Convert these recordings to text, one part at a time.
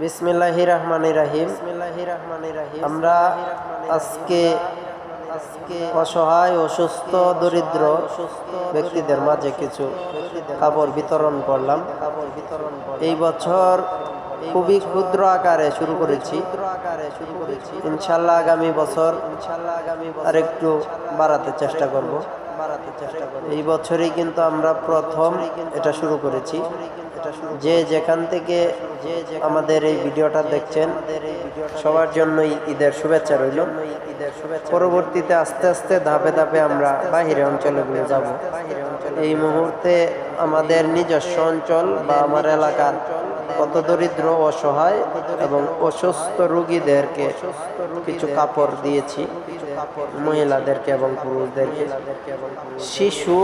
বিসমিল্লাহ রহমান রাহিম। আমরা আজকে আজকে অসহায় অসুস্থ দরিদ্র ব্যক্তিদের মাঝে কিছু কাপড় বিতরণ করলাম। এই বছর খুবই ক্ষুদ্র আকারে শুরু করেছি। শুরু করেছি ইনশাল্লাহ আগামী বছর ইনশাল্লাহ আগামী আর একটু বাড়াতে চেষ্টা করব বাড়াতে চেষ্টা করব। এই বছরই কিন্তু আমরা প্রথম এটা শুরু করেছি। যে যেখান থেকে যে আমাদের এই ভিডিওটা দেখছেন, সবার জন্যই ঈদের শুভেচ্ছা রইল। পরবর্তীতে আস্তে আস্তে ধাপে ধাপে আমরা বাহিরে অঞ্চলগুলো যাব। এই মুহূর্তে আমাদের নিজস্ব অঞ্চল বা আমার এলাকার কত দরিদ্র অসহায় এবং অসুস্থ রুগীদেরকে কিছু কাপড় দিয়েছি, মহিলাদেরকে এবং পুরুষদেরকে। শিশু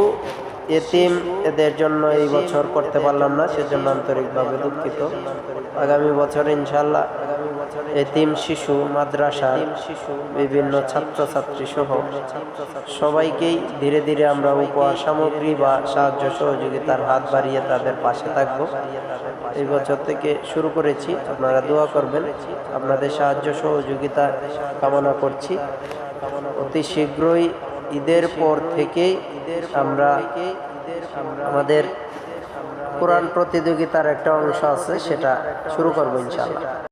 এতিম এদের জন্য এই বছর করতে পারলাম না, সেজন্য আন্তরিকভাবে দুঃখিত। আগামী বছর ইনশাল্লাহ এতিম শিশু মাদ্রাসা বিভিন্ন ছাত্রছাত্রী সহ সবাইকেই ধীরে ধীরে আমরা উপহার, সামগ্রী বা সাহায্য সহযোগিতার হাত বাড়িয়ে তাদের পাশে থাকব। এই বছর থেকে শুরু করেছি, আপনারা দোয়া করবেন, আপনাদের সাহায্য সহযোগিতা কামনা করছি। অতি শীঘ্রই ঈদের পর থেকে আমরা আমাদের কোরআন প্রতিযোগিতার একটা অংশ আছে সেটা শুরু করব ইনশাআল্লাহ।